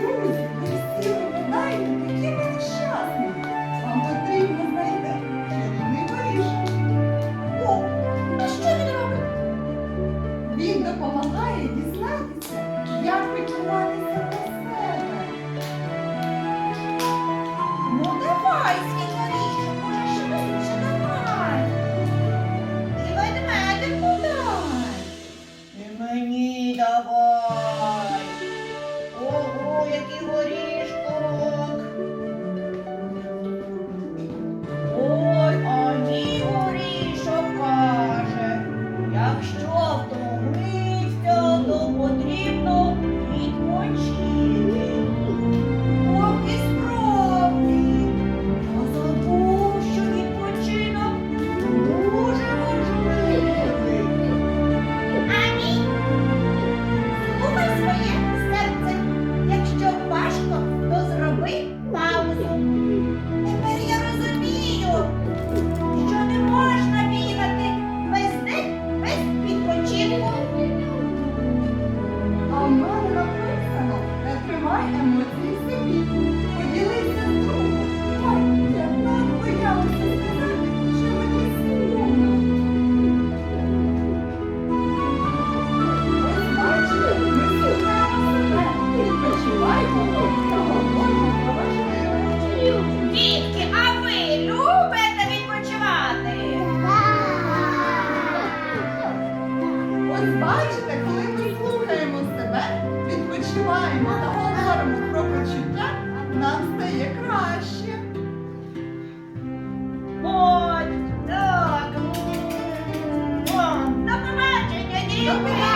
Друзі, красиві, навіть такі ми. Вам потрібно знайти чарівний Паріж. А що він робить? Він допомагає дізнатися, як почуватися до себе. Ну давай, світлоріч, може швидше давай. І ведмедику дай. І мені давай. Ой, а мій горішок каже, якщо втомився, то потрібно відпочити. Thank you. Thank you.